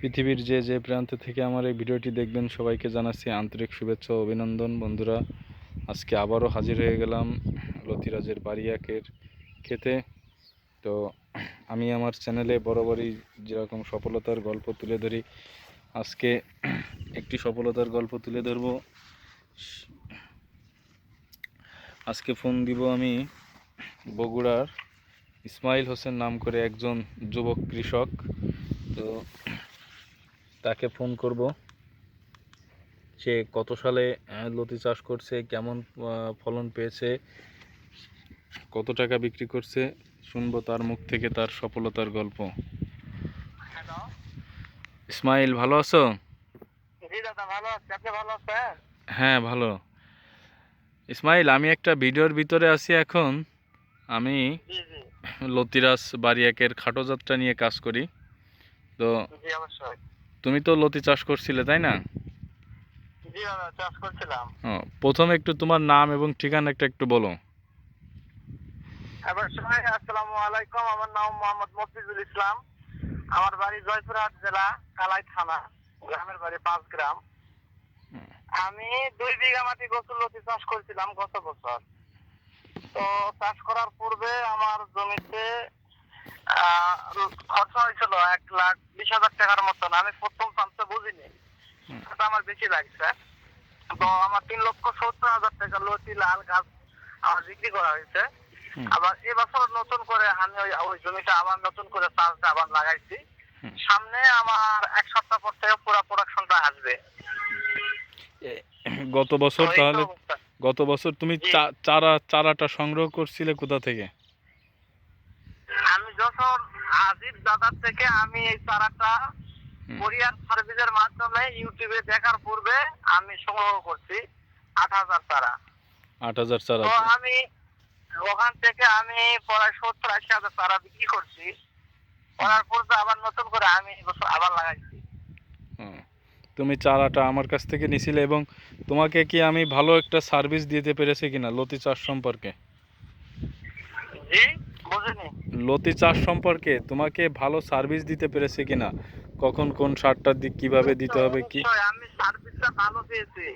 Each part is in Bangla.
পৃথিবীর যে যে প্রান্ত থেকে আমার এই ভিডিওটি দেখবেন, সবাইকে জানাচ্ছি আন্তরিক শুভেচ্ছা অভিনন্দন। বন্ধুরা, আজকে আবারও হাজির হয়ে গেলাম লতিরাজের বাড়িয়াকের খেতে। তো আমি আমার চ্যানেলে বরাবরই যেরকম সফলতার গল্প তুলে ধরি, আজকে একটি সফলতার গল্প তুলে ধরব। আজকে ফোন দিব আমি বগুড়ার ইসমাইল হোসেন নাম করে একজন যুবক কৃষক। তো তাকে ফোন করব। সে কত সালে লতি চাষ করছে কেমন ফলন পেয়েছে কত টাকা বিক্রি করছে শুনব তার মুখ থেকে তার সফলতার গল্প। ইসমাইল ভালো আছো? হ্যাঁ ভালো। ইসমাইল আমি একটা ভিডিওর ভিতরে আছি এখন। আমি লতিরাজ বারিয়াকের খাটো যাত্রা নিয়ে কাজ করি। তো তুমি তো লতি চাষ করছিলে তাই না? চাষ করছিলাম। প্রথমে একটু তোমার নাম এবং ঠিকানাটা একটু বলো। এবার আসসালামু আলাইকুম। আমার নাম মোহাম্মদ মফিজুল ইসলাম। আমার বাড়ি জয়পুরহাট জেলা কালাই থানা গ্রামের বাড়ি পাঁচ গ্রাম। আমি দুই বিঘা মাটি গছলতি চাষ করছিলাম গত বছর। তো চাষ করার পূর্বে আমার জমিতে খরচ হয়েছিল এক লাখ বিশ হাজার টাকার মতন। আমি প্রথম প্রান্তে বুঝিনি। সেটা আমার বেশি লাগছে। তো আমার তিন লক্ষ সত্তর হাজার টাকা লতি লাল গাছ আমার বিক্রি করা হয়েছে। আবার এবছর নতুন করে আমি ওই ওই জমিটা আবার নতুন করে চাষটা আবার লাগাইছি। সামনে আমার এক সপ্তাহ পর থেকে পুরো প্রোডাকশনটা আসবে। গত বছর তাহলে গত বছর তুমি চারা চারাটা সংগ্রহ করছিলে কোথা থেকে? আমি যখন আজিজ দাদার থেকে আমি এই চারাটা। কোরিয়ার সার্ভিসের মাধ্যমে ইউটিউবে দেখার পূর্বে আমি সংগ্রহ করছি আট হাজার চারা। আট হাজার চারা তো আমি ওখান থেকে আমি প্রায় সত্তর আশি হাজার চারা বিক্রি করছি। করার পূর্বে আবার নতুন করে আমি এবছর আবার লাগাইছি। হুম। তুমি চারাটা আমার কাছ থেকে নিছিলে এবং তোমাকে কি আমি ভালো একটা সার্ভিস দিতে পেরেছি কিনা লতি চাষ সম্পর্কে? জি। লতি চাষ সম্পর্কে তোমাকে ভালো সার্ভিস দিতে পেরেছি কিনা? কখন কোন সারটার দিক কীভাবে দিতে হবে কি? আমি সার্ভিসটা ভালো পেয়েছি।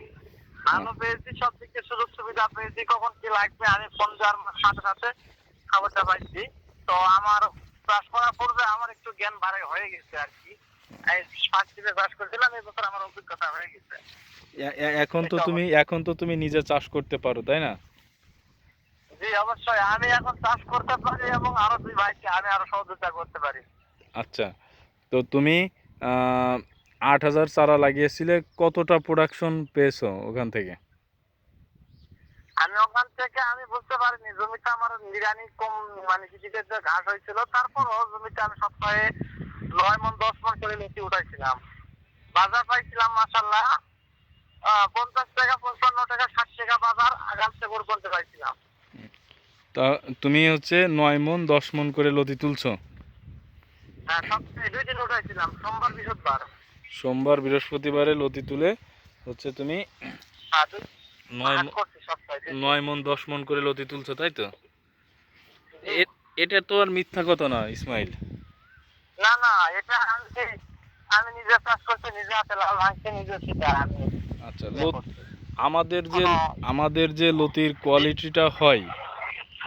ভালো পেয়েছি সব দিক থেকে সুযোগ সুবিধা পেয়েছি কখন কি লাগবে আমি ফোন দেওয়ার সাথে সাথে খবরটা পাইছি। তো আমার চাষ করার পূর্বে আমার একটু জ্ঞান বাড়ে হয়ে গেছে আর কি। হয়ে এখন তো তুমি এখন তো তুমি নিজে চাষ করতে পারো তাই না? জি অবশ্যই। আমি এখন চাষ করতে পারি এবং আরও দুই ভাইকে আমি আরও সহযোগিতা করতে পারি। আচ্ছা। তো তুমি আট হাজার চারা লাগিয়েছিলে কতটা প্রোডাকশন পেয়েছ ওখান থেকে? আমি ওখান থেকে আমি বুঝতে পারিনি জমিটা আমার নিরানি কম মানে যে ঘাস হয়েছিল তারপরও জমিটা আমি সপ্তাহে নয় মন দশ মন করে লতি উঠাইছিলাম। বাজার পাইছিলাম মাসাল্লাহ পঞ্চাশ টাকা পঞ্চান্ন টাকা ষাট টাকা বাজার আগাম করতে পাইছিলাম তা তুমি হচ্ছে নয় মন দশ মন করে লতি তুলছো? হ্যাঁ সোমবার বৃহস্পতিবারে। লতি তুলে হচ্ছে তুমি হ্যাঁ, নয় মন দশ মন করে লতি তুলছো তাই তো? এটা তো আর মিথ্যা কথা না ইসমাইল। না না এটা আমি নিজে চাষ করছি নিজে হাতে লাল ভাঙছি নিজে সেটা আচ্ছা ইয়ে। আমাদের যে আমাদের যে লতির কোয়ালিটিটা হয়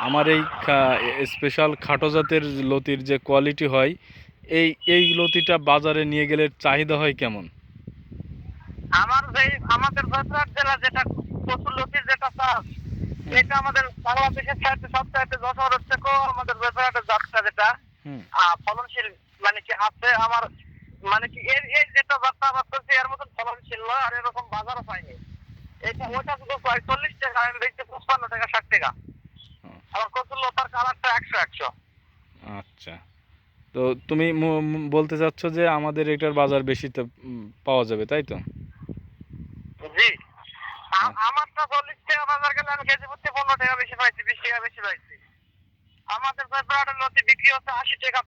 আমার এই স্পেশাল খাটো জাতের লতির যে কোয়ালিটি হয় এই এই লতিটা বাজারে নিয়ে গেলে চাহিদা হয় কেমন? আমার যে আমাদের জয়পুরহাট জেলা যেটা প্রচুর লতির যেটা চাষ এটা আমাদের বাংলাদেশের সাথে সবচাইতে যশোরের থেকেও আমাদের জয়পুরহাটের জাতটা যেটা। ফলনশীল মানে কি আছে আমার মানে কি এর এই যেটা যাত্রা আবাদ করছে এর মতন ফলনশীল নয় আর এরকম বাজারও পাইনি এটা ওইটা শুধু চল্লিশ টাকা আমি দেখছি পঁচপান্ন টাকা ষাট টাকা হুম। আমার কচুর লতার কালারটা একশো। আচ্ছা। তো তুমি বলতে চাচ্ছ যে আমাদের এটার বাজার বেশিতে পাওয়া যাবে তাই তো? জি। আমারটা চল্লিশ টাকা বাজার গেলে আমি কেজি প্রতি পনেরো টাকা বেশি পাইছি বিশ টাকা বেশি পাইছি। আমাদের জয়পুরহাটের নদী বিক্রি হচ্ছে আশি টাকা